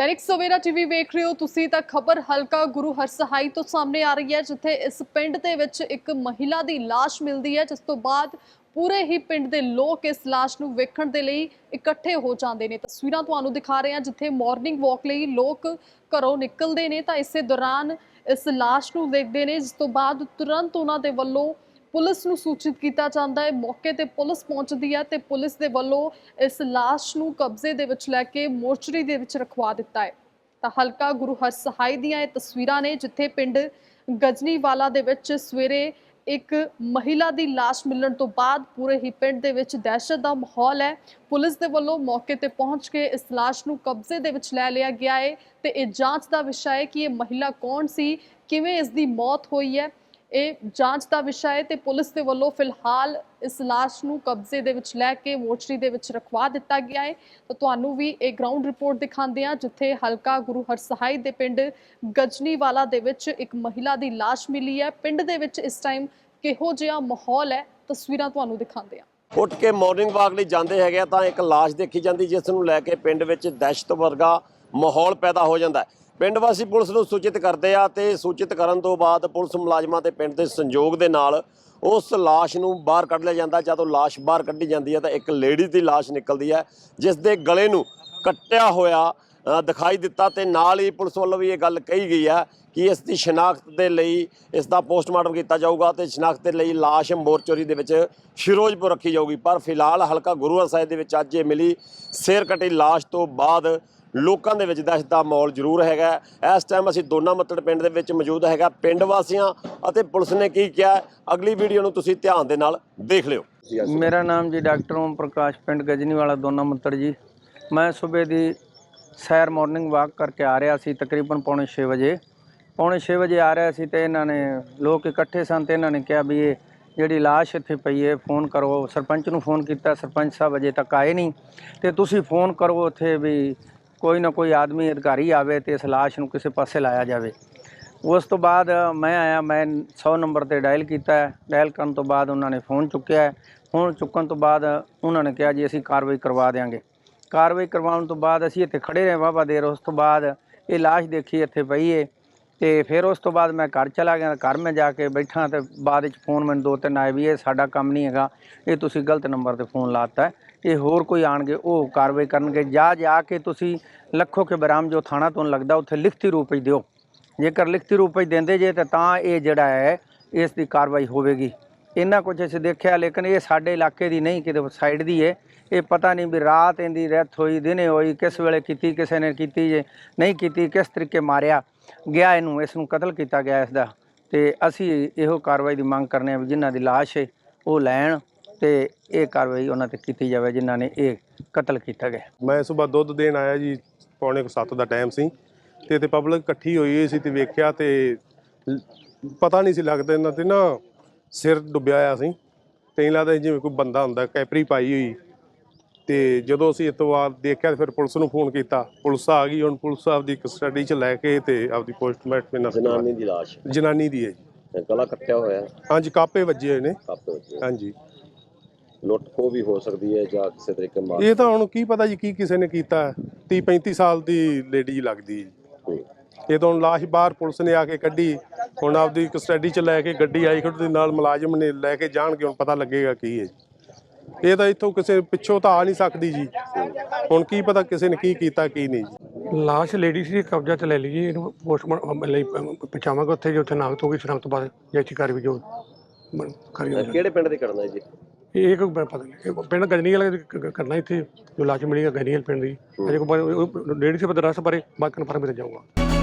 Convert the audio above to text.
Dainik Savera TV ਵੇਖ ਰਹੇ ਹੋ, ਤੁਸੀਂ ਤਾਂ ਖਬਰ ਹਲਕਾ ਗੁਰੂ ਹਰਸਹਾਈ ਤੋਂ ਸਾਹਮਣੇ ਆ ਰਹੀ ਹੈ, ਜਿੱਥੇ ਇਸ ਪਿੰਡ ਦੇ ਵਿੱਚ ਇੱਕ ਮਹਿਲਾ ਦੀ ਲਾਸ਼ ਮਿਲਦੀ ਹੈ, ਜਿਸ ਤੋਂ ਬਾਅਦ ਪੂਰੇ ਹੀ ਪਿੰਡ ਦੇ ਲੋਕ ਇਸ ਲਾਸ਼ ਨੂੰ ਵੇਖਣ ਦੇ ਲਈ ਇਕੱਠੇ ਹੋ ਜਾਂਦੇ ਨੇ। ਤਸਵੀਰਾਂ ਤੁਹਾਨੂੰ ਦਿਖਾ ਰਹੇ ਹਾਂ, ਜਿੱਥੇ ਮਾਰਨਿੰਗ ਵਾਕ ਲਈ ਲੋਕ ਘਰੋਂ ਨਿਕਲਦੇ ਨੇ, ਤਾਂ ਇਸੇ ਦੌਰਾਨ ਇਸ ਲਾਸ਼ ਨੂੰ ਵੇਖਦੇ ਨੇ, ਜਿਸ ਤੋਂ ਬਾਅਦ ਤੁਰੰਤ ਉਹਨਾਂ ਦੇ ਵੱਲੋਂ ਪੁਲਿਸ ਨੂੰ ਸੂਚਿਤ ਕੀਤਾ ਜਾਂਦਾ ਹੈ। ਮੌਕੇ ਤੇ ਪੁਲਿਸ ਪਹੁੰਚਦੀ ਹੈ ਤੇ ਪੁਲਿਸ ਦੇ ਵੱਲੋਂ ਇਸ ਲਾਸ਼ ਨੂੰ ਕਬਜ਼ੇ ਦੇ ਵਿੱਚ ਲੈ ਕੇ ਮੋਰਚਰੀ ਦੇ ਵਿੱਚ ਰਖਵਾ ਦਿੱਤਾ ਹੈ। ਤਾਂ ਹਲਕਾ ਗੁਰੂ ਹਰ ਹਰਸਹਾਈ ਦੀਆਂ ਇਹ ਤਸਵੀਰਾਂ ਨੇ, ਜਿੱਥੇ ਪਿੰਡ ਗਜਨੀਵਾਲਾ ਦੇ ਵਿੱਚ ਸਵੇਰੇ ਇੱਕ ਮਹਿਲਾ ਦੀ ਲਾਸ਼ ਮਿਲਣ ਤੋਂ ਬਾਅਦ ਪੂਰੇ ਹੀ ਪਿੰਡ ਦੇ ਵਿੱਚ ਦਹਿਸ਼ਤ ਦਾ ਮਾਹੌਲ ਹੈ। ਪੁਲਿਸ ਦੇ ਵੱਲੋਂ ਮੌਕੇ ਤੇ ਪਹੁੰਚ ਕੇ ਇਸ ਲਾਸ਼ ਨੂੰ ਕਬਜ਼ੇ ਦੇ ਵਿੱਚ ਲੈ ਲਿਆ ਗਿਆ ਹੈ ਤੇ ਇਹ ਜਾਂਚ ਦਾ ਵਿਸ਼ਾ ਹੈ ਕਿ ਇਹ ਮਹਿਲਾ ਕੌਣ ਸੀ, ਕਿਵੇਂ ਇਸ ਦੀ ਮੌਤ ਹੋਈ ਹੈ। ਇਹ ਜਾਂਚ ਦਾ ਵਿਸ਼ਾ ਹੈ ਤੇ ਪੁਲਿਸ ਦੇ ਵੱਲੋਂ ਫਿਲਹਾਲ ਇਸ ਲਾਸ਼ ਨੂੰ ਕਬਜ਼ੇ ਦੇ ਵਿੱਚ ਲੈ ਕੇ ਮੋਰਚਰੀ ਦੇ ਵਿੱਚ ਰਖਵਾ ਦਿੱਤਾ ਗਿਆ ਹੈ। ਤਾਂ ਤੁਹਾਨੂੰ ਵੀ ਇਹ ਗਰਾਊਂਡ ਰਿਪੋਰਟ ਦਿਖਾਉਂਦੇ ਹਾਂ, ਜਿੱਥੇ ਹਲਕਾ ਗੁਰੂ ਹਰਸਹਾਈ ਦੇ ਪਿੰਡ ਗਜਨੀਵਾਲਾ ਦੇ ਵਿੱਚ ਇੱਕ ਮਹਿਲਾ ਦੀ ਲਾਸ਼ ਮਿਲੀ ਹੈ। ਪਿੰਡ ਦੇ ਵਿੱਚ ਇਸ ਟਾਈਮ ਕਿਹੋ ਜਿਹਾ ਮਾਹੌਲ ਹੈ? ਤਸਵੀਰਾਂ ਤੁਹਾਨੂੰ ਦਿਖਾਉਂਦੇ ਆ ਉੱਠ ਕੇ ਮਾਰਨਿੰਗ ਵਾਕ ਲਈ ਜਾਂਦੇ ਹੈਗੇ ਆ ਤਾਂ ਇੱਕ ਲਾਸ਼ ਦੇਖੀ ਜਾਂਦੀ, ਜਿਸ ਨੂੰ ਲੈ ਕੇ ਪਿੰਡ ਵਿੱਚ ਦਹਿਸ਼ਤ ਵਰਗਾ ਮਾਹੌਲ ਪੈਦਾ ਹੋ ਜਾਂਦਾ ਹੈ। ਪਿੰਡ ਵਾਸੀ ਪੁਲਿਸ ਨੂੰ ਸੂਚਿਤ ਕਰਦੇ ਆ ਤੇ ਸੂਚਿਤ ਕਰਨ ਤੋਂ ਬਾਅਦ ਪੁਲਿਸ ਮੁਲਾਜ਼ਮਾਂ ਤੇ ਪਿੰਡ ਦੇ ਸੰਯੋਗ ਦੇ ਨਾਲ ਉਸ ਲਾਸ਼ ਨੂੰ ਬਾਹਰ ਕੱਢ ਲਿਆ ਜਾਂਦਾ। ਜਦੋਂ ਲਾਸ਼ ਬਾਹਰ ਕੱਢੀ ਜਾਂਦੀ ਹੈ ਤਾਂ ਇੱਕ ਲੇਡੀ ਦੀ ਲਾਸ਼ ਨਿਕਲਦੀ ਹੈ, ਜਿਸ ਦੇ ਗਲੇ ਨੂੰ ਕੱਟਿਆ ਹੋਇਆ ਦਿਖਾਈ ਦਿੱਤਾ ਤੇ ਨਾਲ ਹੀ ਪੁਲਿਸ ਵੱਲੋਂ ਵੀ ਇਹ ਗੱਲ ਕਹੀ ਗਈ ਹੈ ਕਿ ਇਸ ਦੀ ਸ਼ਨਾਖਤ ਦੇ ਲਈ ਇਸ ਦਾ ਪੋਸਟਮਾਰਟਮ ਕੀਤਾ ਜਾਊਗਾ ਤੇ ਸ਼ਨਾਖਤ ਦੇ ਲਈ ਲਾਸ਼ ਮੋਰਚਰੀ ਦੇ ਵਿੱਚ ਫਿਰੋਜ਼ਪੁਰ ਰੱਖੀ ਜਾਊਗੀ। ਪਰ ਫਿਲਹਾਲ ਹਲਕਾ ਗੁਰੂ ਸਾਹਿਬ ਦੇ ਵਿੱਚ ਅੱਜ ਇਹ ਮਿਲੀ, ਸਿਰ ਕਟੀ ਲਾਸ਼ ਤੋਂ ਬਾਅਦ ਲੋਕਾਂ ਦੇ ਵਿੱਚ ਦਹਿਸ਼ਤ ਦਾ ਮਾਹੌਲ ਜ਼ਰੂਰ ਹੈਗਾ ਇਸ ਟਾਈਮ ਅਸੀਂ ਦੋਨਾ ਮੱਤੜ ਪਿੰਡ ਦੇ ਵਿੱਚ ਮੌਜੂਦ ਹੈਗਾ ਪਿੰਡ ਵਾਸੀਆਂ ਅਤੇ ਪੁਲਿਸ ਨੇ ਕੀ ਕਿਹਾ ਅਗਲੀ ਵੀਡੀਓ ਨੂੰ ਤੁਸੀਂ ਧਿਆਨ ਦੇ ਨਾਲ ਦੇਖ ਲਿਓ। ਮੇਰਾ ਨਾਮ ਜੀ ਡਾਕਟਰ ਓਮ ਪ੍ਰਕਾਸ਼, ਪਿੰਡ ਗਜਨੀਵਾਲਾ, ਦੋਨਾ ਮੱਤੜ ਜੀ। ਮੈਂ ਸਵੇਰ ਦੀ ਸੈਰ ਮਾਰਨਿੰਗ ਵਾਕ ਕਰਕੇ ਆ ਰਿਹਾ ਸੀ, ਤਕਰੀਬਨ ਪੌਣੇ 6 ਵਜੇ। ਪੌਣੇ 6 ਵਜੇ ਆ ਰਿਹਾ ਸੀ ਤੇ ਇਹਨਾਂ ਨੇ ਲੋਕ ਇਕੱਠੇ ਸਨ ਤੇ ਇਹਨਾਂ ਨੇ ਕਿਹਾ ਵੀ ਇਹ ਜਿਹੜੀ ਲਾਸ਼ ਇੱਥੇ ਪਈ ਹੈ, ਫੋਨ ਕਰੋ। ਸਰਪੰਚ ਨੂੰ ਫੋਨ ਕੀਤਾ, ਸਰਪੰਚ ਸਾਹਿਬ ਅਜੇ ਤੱਕ ਆਏ ਨਹੀਂ। ਤੇ ਤੁਸੀਂ ਫੋਨ ਕਰੋ ਉੱਥੇ ਵੀ ਕੋਈ ਨਾ ਕੋਈ ਆਦਮੀ ਅਧਿਕਾਰੀ ਆਵੇ ਤੇ ਇਸ ਲਾਸ਼ ਨੂੰ ਕਿਸੇ ਪਾਸੇ ਲਾਇਆ ਜਾਵੇ। ਉਸ ਤੋਂ ਬਾਅਦ ਮੈਂ ਆਇਆ, ਮੈਂ 100 ਨੰਬਰ ਤੇ ਡਾਇਲ ਕੀਤਾ। ਡਾਇਲ ਕਰਨ ਤੋਂ ਬਾਅਦ ਉਹਨਾਂ ਨੇ ਫੋਨ ਚੁੱਕਿਆ। ਫੋਨ ਚੁੱਕਣ ਤੋਂ ਬਾਅਦ ਉਹਨਾਂ ਨੇ ਕਿਹਾ ਜੀ, ਅਸੀਂ ਕਾਰਵਾਈ ਕਰਵਾ ਦੇਵਾਂਗੇ ਕਾਰਵਾਈ ਕਰਵਾਉਣ ਤੋਂ ਬਾਅਦ ਅਸੀਂ ਇੱਥੇ ਖੜੇ ਰਹੇ ਵਾਹਵਾ ਦੇਰ। ਉਸ ਤੋਂ ਬਾਅਦ ਇਹ ਲਾਸ਼ ਦੇਖੀ, ਇੱਥੇ ਪਈ ਏ। ਤੇ ਫਿਰ ਉਸ ਤੋਂ ਬਾਅਦ ਮੈਂ ਘਰ ਚਲਾ ਗਿਆ। ਘਰ ਮੈਂ ਜਾ ਕੇ ਬੈਠਾ ਤੇ ਬਾਅਦ ਵਿੱਚ ਫੋਨ ਮੈਨੂੰ ਦੋ ਤਿੰਨ ਆਏ ਵੀ, ਇਹ ਸਾਡਾ ਕੰਮ ਨਹੀਂ ਹੈਗਾ। ਇਹ ਤੁਸੀਂ ਗਲਤ ਨੰਬਰ ਤੇ ਫੋਨ ਲਾਤਾ ਹੈ ਇਹ ਹੋਰ ਕੋਈ ਆਣਗੇ, ਉਹ ਕਾਰਵਾਈ ਕਰਨਗੇ। ਜਾ ਜਾ ਕੇ ਤੁਸੀਂ ਲੱਖੋ ਕੇ ਬਰਾਮ ਜੋ ਥਾਣਾ ਤੋਂ ਲੱਗਦਾ, ਉੱਥੇ ਲਿਖਤੀ ਰੂਪ ਵਿੱਚ ਦਿਓ। ਜੇਕਰ ਲਿਖਤੀ ਰੂਪ ਵਿੱਚ ਦਿੰਦੇ ਜੇ, ਤਾਂ ਇਹ ਜਿਹੜਾ ਹੈ, ਇਸ ਦੀ ਕਾਰਵਾਈ ਹੋਵੇਗੀ। ਇਹਨਾਂ ਕੁਝ ਅਸੀਂ ਦੇਖਿਆ, ਲੇਕਿਨ ਇਹ ਸਾਡੇ ਇਲਾਕੇ ਦੀ ਨਹੀਂ, ਕਿਤੇ ਸਾਈਡ ਦੀ ਹੈ। ਇਹ ਪਤਾ ਨਹੀਂ ਵੀ ਰਾਤ ਇਹਦੀ ਰੈਥ ਹੋਈ, ਦਿਨੇ ਹੋਈ, ਕਿਸ ਵੇਲੇ ਕੀਤੀ, ਕਿਸੇ ਨੇ ਕੀਤੀ ਜੇ, ਨਹੀਂ ਕੀਤੀ, ਕਿਸ ਤਰੀਕੇ ਮਾਰਿਆ, ਗਿਆ ਇਹਨੂੰ ਇਸ ਨੂੰ ਕਤਲ ਕੀਤਾ ਗਿਆ ਇਸ ਦਾ। ਤੇ ਅਸੀਂ ਇਹੋ ਕਾਰਵਾਈ ਦੀ ਮੰਗ ਕਰਨੇ ਆ ਵੀ ਜਿਨ੍ਹਾਂ ਦੀ ਲਾਸ਼ ਹੈ, ਉਹ ਲੈਣ ਤੇ ਇਹ ਕਾਰਵਾਈ ਉਹਨਾਂ ਤੇ ਕੀਤੀ ਜਾਵੇ ਜਿਨ੍ਹਾਂ ਨੇ ਇਹ ਕਤਲ ਕੀਤਾ ਗਿਆ। ਮੈਂ ਸਵੇਰ ਦੁੱਧ ਦੇਣ ਆਇਆ ਜੀ ਪੌਣੇ 7 ਦਾ ਟਾਈਮ ਸੀ ਤੇ ਤੇ ਪਬਲਿਕ ਇਕੱਠੀ ਹੋਈ ਹੋਈ ਸੀ ਤੇ ਵੇਖਿਆ ਤੇ ਪਤਾ ਨਹੀਂ ਸੀ ਲੱਗਦਾ ਇਹਨਾਂ ਤੇ ਨਾ ਸਿਰ ਡੁੱਬਿਆ ਹੋਇਆ ਸੀ। ਤੇ ਇੰਜ ਲੱਗਦਾ ਜਿਵੇਂ ਕੋਈ ਬੰਦਾ ਹੁੰਦਾ ਕੈਪਰੀ ਪਾਈ ਹੋਈ। ਤੇ ਜਦੋਂ ਅਸੀਂ ਇਤੋਂ ਬਾਅਦ ਦੇਖਿਆ ਤੇ ਫਿਰ ਪੁਲਿਸ ਨੂੰ ਫੋਨ ਕੀਤਾ। ਪੁਲਿਸ ਆ ਗਈ ਹੁਣ ਪੁਲਿਸ ਆਪਦੀ ਕਸਟਡੀ 'ਚ ਲੈ ਕੇ ਤੇ ਆਪਦੀ ਪੋਸਟਮਾਰਟਮ ਨਾਲ ਜਨਾਨੀ ਦੀ ਲਾਸ਼। ਜਨਾਨੀ ਦੀ ਹੈ ਜੀ। ਗਲਾ ਕੱਟਿਆ ਹੋਇਆ। ਹਾਂਜੀ ਕਾਪੇ ਵੱਜੇ ਹੋਏ ਨੇ। ਕੱਪ ਵਿੱਚ ਹਾਂਜੀ। ਲੁੱਟ ਖੋ ਵੀ ਹੋ ਸਕਦੀ ਹੈ ਜਾਂ ਕਿਸੇ ਤਰੀਕੇ ਮਾਰ ਇਹ ਤਾਂ ਹੁਣ ਕੀ ਪਤਾ ਜੀ ਕੀ ਕਿਸੇ ਨੇ ਕੀਤਾ 30 35 ਸਾਲ ਦੀ ਲੇਡੀ ਲੱਗਦੀ। ਇਹ ਤਾਂ ਹੁਣ ਲਾਸ਼ ਬਾਹਰ ਪੁਲਿਸ ਨੇ ਆ ਕੇ ਕੱਢੀ। ਹੁਣ ਆਪਦੀ ਕਸਟਡੀ ਚ ਲੈ ਕੇ ਗੱਡੀ ਆਈ ਖੜੂ ਦੇ ਨਾਲ ਮੁਲਾਜ਼ਮ ਨੇ ਲੈ ਕੇ ਜਾਣਗੇ ਹੁਣ ਪਤਾ ਲੱਗੇਗਾ ਕੀ ਹੈ। ਇਹ ਤਾਂ ਇੱਥੋਂ ਕਿਸੇ ਪਿੱਛੋਂ ਤਾਂ ਆ ਨਹੀਂ ਸਕਦੀ ਜੀ। ਹੁਣ ਕੀ ਪਤਾ ਕਿਸੇ ਨੇ ਕੀ ਕੀਤਾ ਕੀ ਨਹੀਂ ਜੀ। ਲਾਸ਼ ਲੇਡੀ ਸੀ ਕਬਜ਼ਾ ਤੇ ਲੈ ਲਈ ਜੀ। ਇਹਨੂੰ ਪੋਸਟਮਾਰਟਮ ਲਈ ਪਹੁੰਚਾਵਾਂਗੇ ਉੱਥੇ ਜੋ ਉੱਥੇ ਨਾਗਤ ਹੋਊਗੀ ਸ਼ਨਾਖਤ ਤੋਂ ਬਾਅਦ ਜੈਤੀ ਕਾਰਵਾਈ ਜੋ ਕਰੀ ਕਿਹੜੇ ਪਿੰਡ ਦੀ ਹੈ ਜੀ? ਇਹ ਕੋਈ ਪਤਾ ਨਹੀਂ ਇਹ ਪਿੰਡ ਗਜਨੀ ਵਾਲਾ ਕਰਨਾ ਇੱਥੇ ਜੋ ਲਾਸ਼ ਮਿਲੀ ਹੈ ਗਜਨੀ ਵਾਲੇ ਪਿੰਡ ਦੀ। ਅਜੇ ਕੋਈ ਲੇਡੀ ਸੀ ਪਤਾ ਰਸ ਬਾਰੇ ਬਾਕੀ ਕਨਫਰਮ ਕੀਤਾ ਜਾਊਗਾ।